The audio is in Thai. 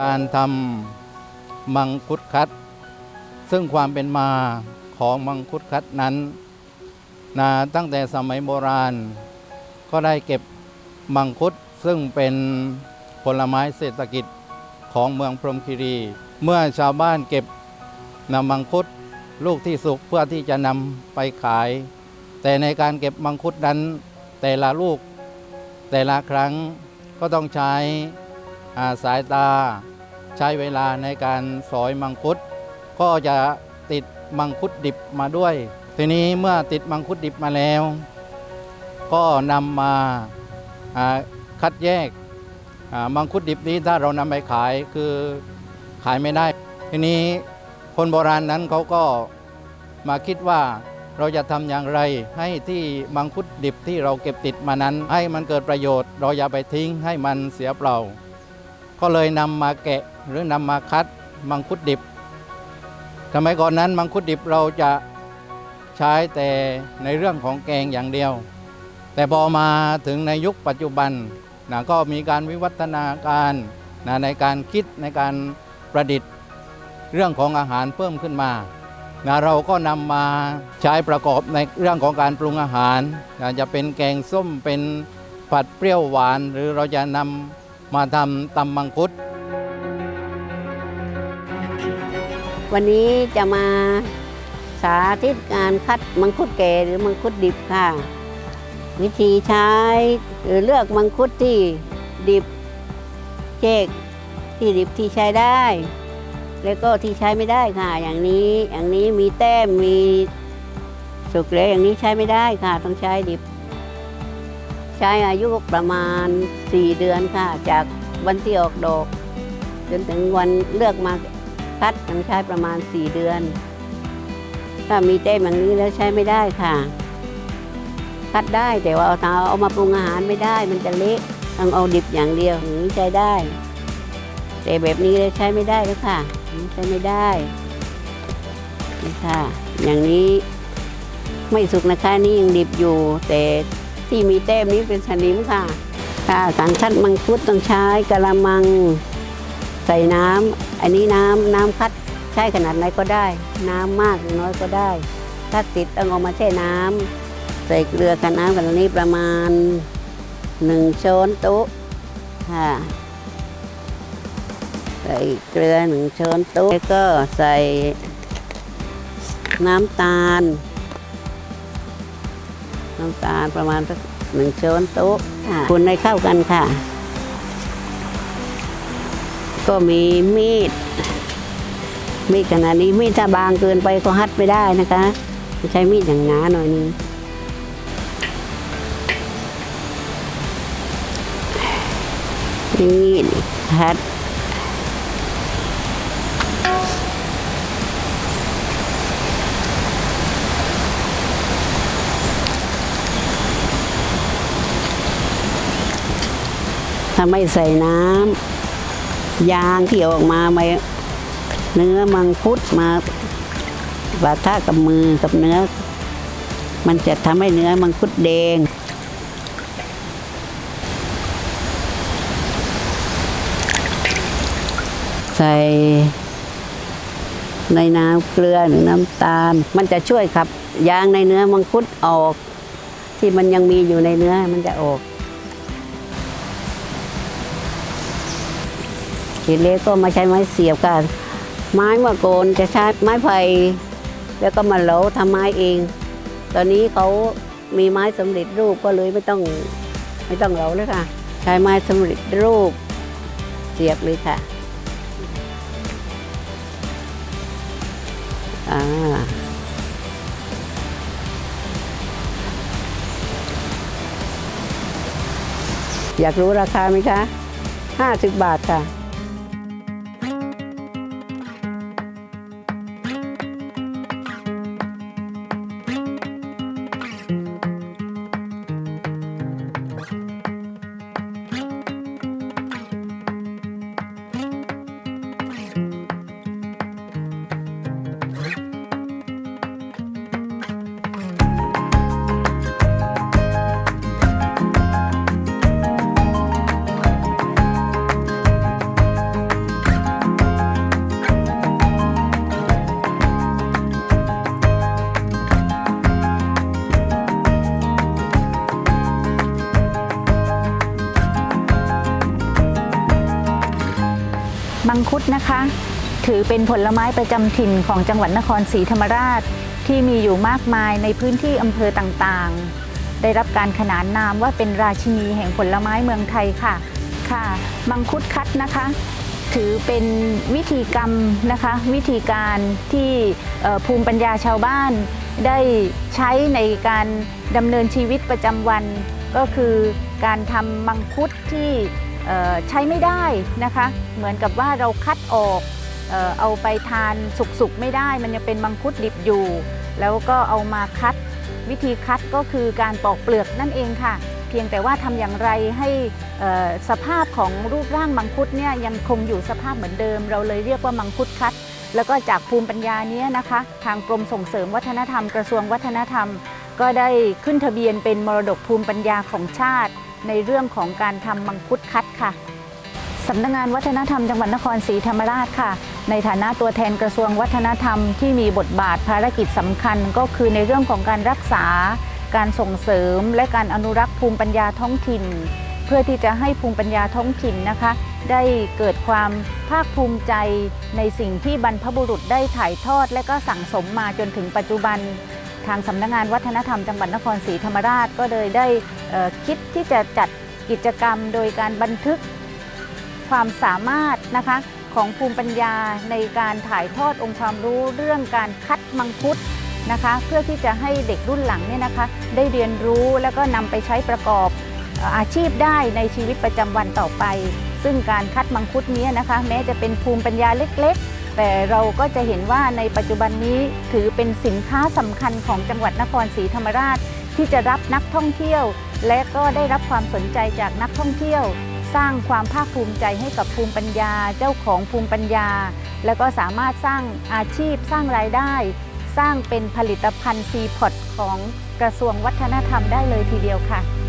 การทำมังคุดคัด ซึ่งความเป็นมาของมังคุดคัดนั้นนะตั้งแต่สมัยโบราณ ก็ได้เก็บมังคุดซึ่งเป็นผลไม้เศรษฐกิจของเมืองพรมคีรี เมื่อชาวบ้านเก็บนำมังคุดลูกที่สุกเพื่อที่จะนำไปขาย แต่ในการเก็บมังคุดนั้น แต่ละลูกแต่ละครั้งก็ต้องใช้าสายตา ใช้เวลาในการสอยมังคุด ก็จะติดมังคุดดิบมาด้วย ทีนี้เมื่อติดมังคุดดิบมาแล้ว ก็นำมาคัดแยกมังคุดดิบนี้ถ้าเรานำไปขายคือขายไม่ได้ ทีนี้คนโบราณนั้นเขาก็มาคิดว่าเราจะทำอย่างไรให้ที่มังคุดดิบที่เราเก็บติดมานั้น ให้มันเกิดประโยชน์ เราอย่าไปทิ้งให้มันเสียเปล่า ก็เลยนำมาแกะ หรือนำมาคัดมังคุดดิบ สมัยก่อนนั้นมังคุดดิบเราจะใช้แต่ในเรื่องของแกงอย่างเดียว แต่พอมาถึงในยุคปัจจุบันนะก็มีการวิวัฒนาการนะในการคิดในการประดิษฐ์เรื่องของอาหารเพิ่มขึ้นมานะเราก็นำมาใช้ประกอบในเรื่องของการปรุงอาหารนะจะเป็นแกงส้มเป็นผัดเปรี้ยวหวาน หรือเราจะนำมาทำตำมังคุด วันนี้จะมาสาธิตการคัดมังคุดแก่หรือมังคุดดิบค่ะ วิธีใช้หรือเลือกมังคุดที่ดิบเจกที่ดิบที่ใช้ได้ แล้วก็ที่ใช้ไม่ได้ค่ะ อย่างนี้อย่างนี้มีแต้มมีสุกแล้วอย่างนี้ใช้ไม่ได้ค่ะ ต้องใช้ดิบ ใช้อายุประมาณ 4 เดือนค่ะ จากวันที่ออกดอก จนถึงวันเลือกมา คัดมันใช้ประมาณ 4 เดือน ถ้ามีเต้มอย่างนี้แล้วใช้ไม่ได้ค่ะ คัดได้แต่ว่าเอาเอามาปรุงอาหารไม่ได้ มันจะเละต้องเอาดิบอย่างเดียวอย่างนี้ใช้ได้ แต่แบบนี้เลยใช้ไม่ได้แล้วค่ะใช้ไม่ได้นี่ค่ะ อย่างนี้ไม่สุกนะคะนี่ยังดิบอยู่ แต่ที่มีแต้มนี้เป็นสนิมค่ะ ค่ะการคัดมังคุดต้องใช้กระมัง ใส่น้ำอันนี้น้ำน้ำคัดใช้ขนาดไหนก็ได้ น้ำมากหรือน้อยก็ได้ถ้าติดต้องเอามาแช่น้ำใส่เกลือกับน้ำกันนี้ประมาณหนึ่งช้อนโต๊ะค่ะใส่เกลือหนึ่งช้อนโต๊ะแล้วก็ใส่น้ำตาล น้ำตาลประมาณสักหนึ่งช้อนโต๊ะค่ะคนให้เข้ากันค่ะ ก็มีมีด มีดขนาดนี้มีดถ้าบางเกินไปก็ฮัดไม่ได้นะคะใช้มีดอย่างหนาหน่อยนึงมีดฮัดถ้าไม่ใส่น้ำ ยางที่ออกมาไม่เนื้อมังคุดมาปะทะกับมือกับเนื้อ มันจะทำให้เนื้อมังคุดแดงใส่ในน้ำเกลือหรือน้ำตาล มันจะช่วยขับยางในเนื้อมังคุดออก ที่มันยังมีอยู่ในเนื้อมันจะออก ทีเล็กก็มาใช้ไม้เสียบกัน ไม้เมื่อโกอนจะใช้ไม้ไผ่แล้วก็มาเหลาทำไม้เอง ตอนนี้เขามีไม้สำเร็จรูปก็เลยไม่ต้องไม่ต้องเหลาเลยค่ะ ใช้ไม้สำเร็จรูปเสียบเลยค่ะอ่าอยากรู้ราคาไหมคะ 50 บาทค่ะ มังคุดนะคะ ถือเป็นผลไม้ประจำถิ่นของจังหวัดนครศรีธรรมราช ที่มีอยู่มากมายในพื้นที่อำเภอต่างๆ ได้รับการขนานนามว่าเป็นราชินีแห่งผลไม้เมืองไทยค่ะค่ะ มังคุดคัดนะคะ ถือเป็นวิธีกรรมนะคะ วิธีการที่ภูมิปัญญาชาวบ้าน ได้ใช้ในการดำเนินชีวิตประจำวัน ก็คือการทำมังคุดที่ ใช้ไม่ได้นะคะ เหมือนกับว่าเราคัดออกเอาไปทานสุกๆไม่ได้ มันยังเป็นมังคุดดิบอยู่ แล้วก็เอามาคัดวิธีคัดก็คือการปอกเปลือกนั่นเองค่ะ เพียงแต่ว่าทำอย่างไรให้สภาพของรูปร่างมังคุดเนี่ยยังคงอยู่สภาพเหมือนเดิม เราเลยเรียกว่ามังคุดคัด แล้วก็จากภูมิปัญญานี้นะคะ ทางกรมส่งเสริมวัฒนธรรมกระทรวงวัฒนธรรม ก็ได้ขึ้นทะเบียนเป็นมรดกภูมิปัญญาของชาติ ในเรื่องของการทำมังคุดคัดค่ะสำนักงานวัฒนธรรมจังหวัดนครศรีธรรมราชค่ะ ในฐานะตัวแทนกระทรวงวัฒนธรรมที่มีบทบาทภารกิจสำคัญ ก็คือในเรื่องของการรักษา การส่งเสริม และการอนุรักษ์ภูมิปัญญาท้องถิ่น เพื่อที่จะให้ภูมิปัญญาท้องถิ่นนะคะ ได้เกิดความภาคภูมิใจในสิ่งที่บรรพบุรุษได้ถ่ายทอด และก็สั่งสมมาจนถึงปัจจุบัน ทางสำนักงานวัฒนธรรมจังหวัดนครศรีธรรมราชก็เลยได้คิดที่จะจัดกิจกรรมโดยการบันทึกความสามารถนะคะของภูมิปัญญาในการถ่ายทอดองค์ความรู้เรื่องการคัดมังคุดนะคะเพื่อที่จะให้เด็กรุ่นหลังเนี่ยนะคะได้เรียนรู้แล้วก็นำไปใช้ประกอบอาชีพได้ในชีวิตประจำวันต่อไป ซึ่งการคัดมังคุดนี้นะคะแม้จะเป็นภูมิปัญญาเล็กๆ แต่เราก็จะเห็นว่าในปัจจุบันนี้ถือเป็นสินค้าสำคัญของจังหวัดนครศรีธรรมราช ที่จะรับนักท่องเที่ยว และก็ได้รับความสนใจจากนักท่องเที่ยว สร้างความภาคภูมิใจให้กับภูมิปัญญา เจ้าของภูมิปัญญา แล้วก็สามารถสร้างอาชีพสร้างรายได้ สร้างเป็นผลิตภัณฑ์ซีพอตของกระทรวงวัฒนธรรมได้เลยทีเดียวค่ะ